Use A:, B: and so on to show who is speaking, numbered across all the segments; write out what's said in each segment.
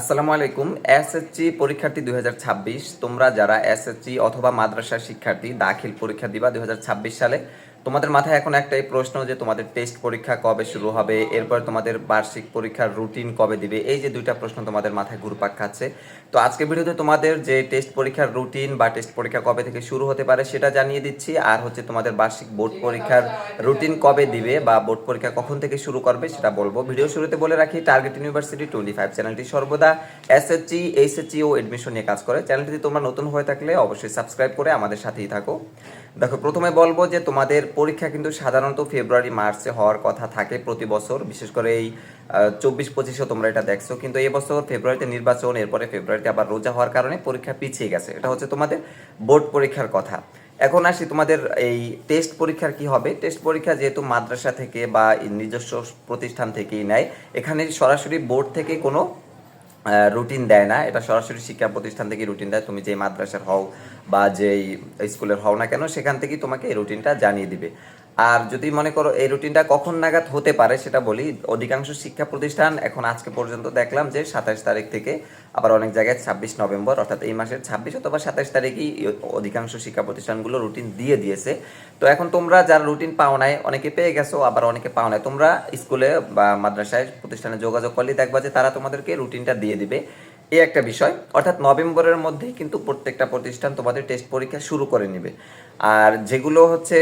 A: আসসালামু আলাইকুম। এসএসসি পরীক্ষার্থী দুই হাজার ছাব্বিশ, তোমরা যারা এসএসসি অথবা মাদ্রাসা শিক্ষার্থী, দাখিল পরীক্ষা দিবা দুই হাজার ছাব্বিশ সালে। তোমাদের মাথায় এখন একটাই প্রশ্ন যে তোমাদের টেস্ট পরীক্ষা কবে শুরু হবে, এরপর তোমাদের বার্ষিক পরীক্ষার রুটিন কবে দিবে? এই যে দুইটা প্রশ্ন তোমাদের মাথায় ঘুরপাক খাচ্ছে। তো আজকে ভিডিওতে তোমাদের যে টেস্ট পরীক্ষার রুটিন বা টেস্ট পরীক্ষা কবে থেকে শুরু হতে পারে সেটা জানিয়ে দিচ্ছি, আর হচ্ছে তোমাদের বার্ষিক বোর্ড পরীক্ষার রুটিন কবে দিবে বা বোর্ড পরীক্ষা কখন থেকে শুরু করবে সেটা বলব। ভিডিও শুরুতে বলে রাখি টার্গেট ইউনিভার্সিটি টোয়েন্টি ফাইভ চ্যানেলটি সর্বদা এসএসসি এইচএসসি ও এডমিশন নিয়ে কাজ করে। চ্যানেলটি তোমরা নতুন হয়ে থাকলে অবশ্যই সাবস্ক্রাইব করে আমাদের সাথেই থাকো। দেখো, প্রথমে বলব যে তোমাদের পরীক্ষা কিন্তু সাধারণত ফেব্রুয়ারি, মার্চে হওয়ার কথা থাকে প্রতি বছর। বিশেষ করে এই চব্বিশ পঁচিশে তোমরা এটা দেখছ। কিন্তু এই বছর ফেব্রুয়ারিতে নির্বাচন, এরপরে ফেব্রুয়ারিতে আবার রোজা হওয়ার কারণে পরীক্ষা পিছিয়ে গেছে। এটা হচ্ছে তোমাদের বোর্ড পরীক্ষার কথা। এখন আসি তোমাদের এই টেস্ট পরীক্ষার কি হবে। টেস্ট পরীক্ষা যেহেতু মাদ্রাসা থেকে বা নিজস্ব প্রতিষ্ঠান থেকেই নেয়, এখানে সরাসরি বোর্ড থেকে কোনো রুটিন দেয় না। এটা সরাসরি শিক্ষা প্রতিষ্ঠান থেকে রুটিন দেয়। তুমি যে মাদ্রাসার হও বা যেই স্কুলের হও না কেন, সেখান থেকেই তোমাকে এই রুটিনটা জানিয়ে দিবে। আর যদি মনে করো এই রুটিনটা কখন নাগাদ হতে পারে সেটা বলি, অধিকাংশ শিক্ষা প্রতিষ্ঠান এখন আজকে পর্যন্ত দেখলাম যে সাতাশ তারিখ থেকে আবার অনেক জায়গায় ছাব্বিশ নভেম্বর, অর্থাৎ এই মাসের ছাব্বিশ অথবা সাতাশ তারিখেই অধিকাংশ শিক্ষা প্রতিষ্ঠানগুলো রুটিন দিয়ে দিয়েছে। তো এখন তোমরা যারা রুটিন পাও নাই, অনেকে পেয়ে গেছো, আবার অনেকে পাও নাই। তোমরা স্কুলে বা মাদ্রাসায় প্রতিষ্ঠানে যোগাযোগ করলে দেখবা যে তারা তোমাদেরকে রুটিনটা দিয়ে দিবে। এই একটা বিষয়। অর্থাৎ নভেম্বরের মধ্যেই কিন্তু প্রত্যেকটা প্রতিষ্ঠান তোমাদের টেস্ট পরীক্ষা শুরু করে নেবে। আর যেগুলো হচ্ছে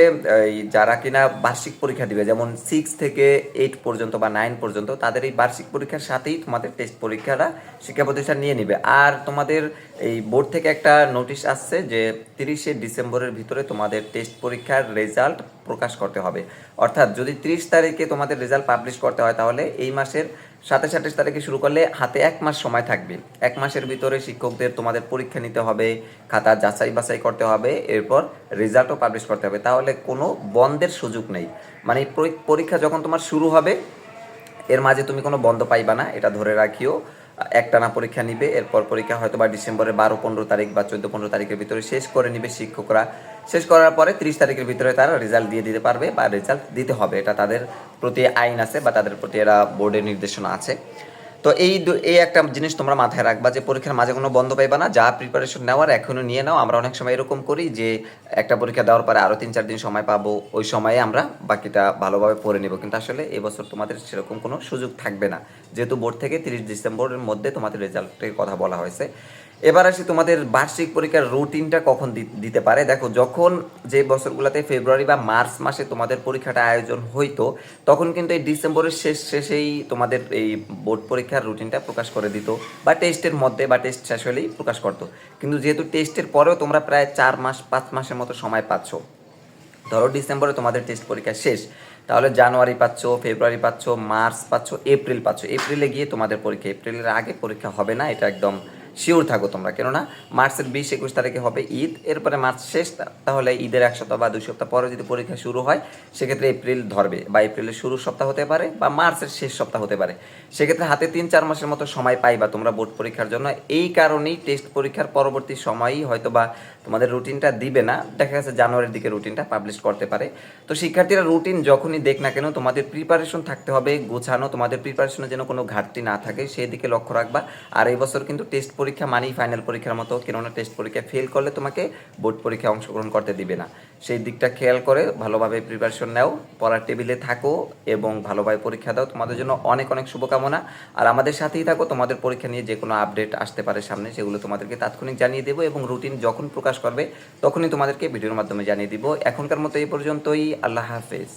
A: যারা কিনা বার্ষিক পরীক্ষা দিবে, যেমন সিক্স থেকে এইট পর্যন্ত বা নাইন পর্যন্ত, তাদের এই বার্ষিক পরীক্ষার সাথেই তোমাদের টেস্ট পরীক্ষাটা শিক্ষা প্রতিষ্ঠান নিয়ে নিবে। আর তোমাদের এই বোর্ড থেকে একটা নোটিশ আসছে যে, তিরিশে ডিসেম্বরের ভিতরে তোমাদের টেস্ট পরীক্ষার রেজাল্ট প্রকাশ করতে হবে। অর্থাৎ যদি ত্রিশ তারিখে তোমাদের রেজাল্ট পাবলিশ করতে হয়, তাহলে এই মাসের সাতাশ আঠাশ তারিখে শুরু করলে হাতে এক মাস সময় থাকবে। এক মাসের ভিতরে শিক্ষকদের তোমাদের পরীক্ষা নিতে হবে, খাতা যাচাই বাছাই করতে হবে, এরপর রেজাল্টও পাবলিশ করতে হবে। তাহলে কোনো বন্ধের সুযোগ নেই। মানে পরীক্ষা যখন তোমার শুরু হবে, এর মাঝে তুমি কোনো বন্ধ পাইবা না, এটা ধরে রাখিও। একটানা পরীক্ষা নিবে, এরপর পরীক্ষা হয়তো বা ডিসেম্বরের বারো, পনেরো তারিখ বা চোদ্দ, পনেরো তারিখের ভিতরে শেষ করে নিবে শিক্ষকরা। শেষ করার পরে তিরিশ তারিখের ভিতরে তারা রেজাল্ট দিয়ে দিতে পারবে বা রেজাল্ট দিতে হবে। এটা তাদের প্রতি আইন আছে বা তাদের প্রতি এরা বোর্ডের নির্দেশনা আছে। তো এই এই একটা জিনিস তোমরা মাথায় রাখবা যে পরীক্ষার মাঝে কোনো বন্ধ পাইবা না। যা প্রিপারেশন নেওয়ার এখনও নিয়ে নাও। আমরা অনেক সময় এরকম করি যে একটা পরীক্ষা দেওয়ার পরে আরও তিন চার দিন সময় পাবো। ওই সময়ে আমরা বাকিটা ভালোভাবে পড়ে নেব। কিন্তু আসলে এবছর তোমাদের সেরকম কোনো সুযোগ থাকবে না। যেহেতু বোর্ড থেকে তিরিশ ডিসেম্বরের মধ্যে তোমাদের রেজাল্টের কথা বলা হয়েছে। এবার আসি তোমাদের বার্ষিক পরীক্ষার রুটিনটা কখন দিতে পারে? দেখো, যখন যে বছরগুলোতে ফেব্রুয়ারি বা মার্চ মাসে তোমাদের পরীক্ষাটা আয়োজন হইতো, তখন কিন্তু এই ডিসেম্বরের শেষ শেষেই তোমাদের এই বোর্ড পরীক্ষার রুটিনটা প্রকাশ করে দিত বা টেস্টের মধ্যে বা টেস্ট শেষ হলেই প্রকাশ করতো। কিন্তু যেহেতু টেস্টের পরেও তোমরা প্রায় চার মাস, পাঁচ মাসের মতো সময় পাচ্ছ, ধরো ডিসেম্বরে তোমাদের টেস্ট পরীক্ষা শেষ, তাহলে জানুয়ারি পাচ্ছ, ফেব্রুয়ারি পাচ্ছ, মার্চ পাচ্ছ, এপ্রিল পাচ্ছ। এপ্রিলে গিয়ে তোমাদের পরীক্ষা, এপ্রিলের আগে পরীক্ষা হবে না, এটা একদম শিওর থাকো তোমরা। কেননা মার্চের বিশ একুশ তারিখে হবে ঈদ, এরপরে মার্চ শেষ তাহলে ঈদের এক সপ্তাহ বা দুই সপ্তাহ পরে যদি পরীক্ষা শুরু হয়, সেক্ষেত্রে এপ্রিল ধরবে বা এপ্রিলের শুরু সপ্তাহ হতে পারে বা মার্চের শেষ সপ্তাহ হতে পারে। সেক্ষেত্রে হাতে তিন চার মাসের মতো সময় পাইবা তোমরা বোর্ড পরীক্ষার জন্য। এই কারণেই টেস্ট পরীক্ষার পরবর্তী সময়ই হয়তো বা তোমাদের রুটিনটা দিবে না। দেখা গেছে জানুয়ারির দিকে রুটিনটা পাবলিশ করতে পারে। তো শিক্ষার্থীরা রুটিন যখনই দেখ না কেন, তোমাদের প্রিপারেশন থাকতে হবে, গোছানো, তোমাদের প্রিপারেশনে যেন কোনো ঘাটতি না থাকে, সেই দিকে লক্ষ্য রাখবা। আর এই বছর কিন্তু টেস্ট পরীক্ষা মানেই ফাইনাল পরীক্ষার মতো, কেননা টেস্ট পরীক্ষা ফেল করলে তোমাকে বোর্ড পরীক্ষায় অংশগ্রহণ করতে দিবে না। সেই দিকটা খেয়াল করে ভালোভাবে প্রিপারেশন নাও, পড়ার টেবিলে থাকো এবং ভালোভাবে পরীক্ষা দাও। তোমাদের জন্য অনেক অনেক শুভকামনা। আর আমাদের সাথেই থাকো, তোমাদের পরীক্ষা নিয়ে যে কোনো আপডেট আসতে পারে সামনে, সেগুলো তোমাদেরকে তাৎক্ষণিক জানিয়ে দেবো এবং রুটিন যখন প্রকাশ করবে, তখনই তোমাদেরকে ভিডিওর মাধ্যমে জানিয়ে দিব। এখনকার মতো এই পর্যন্তই, আল্লাহ হাফেজ।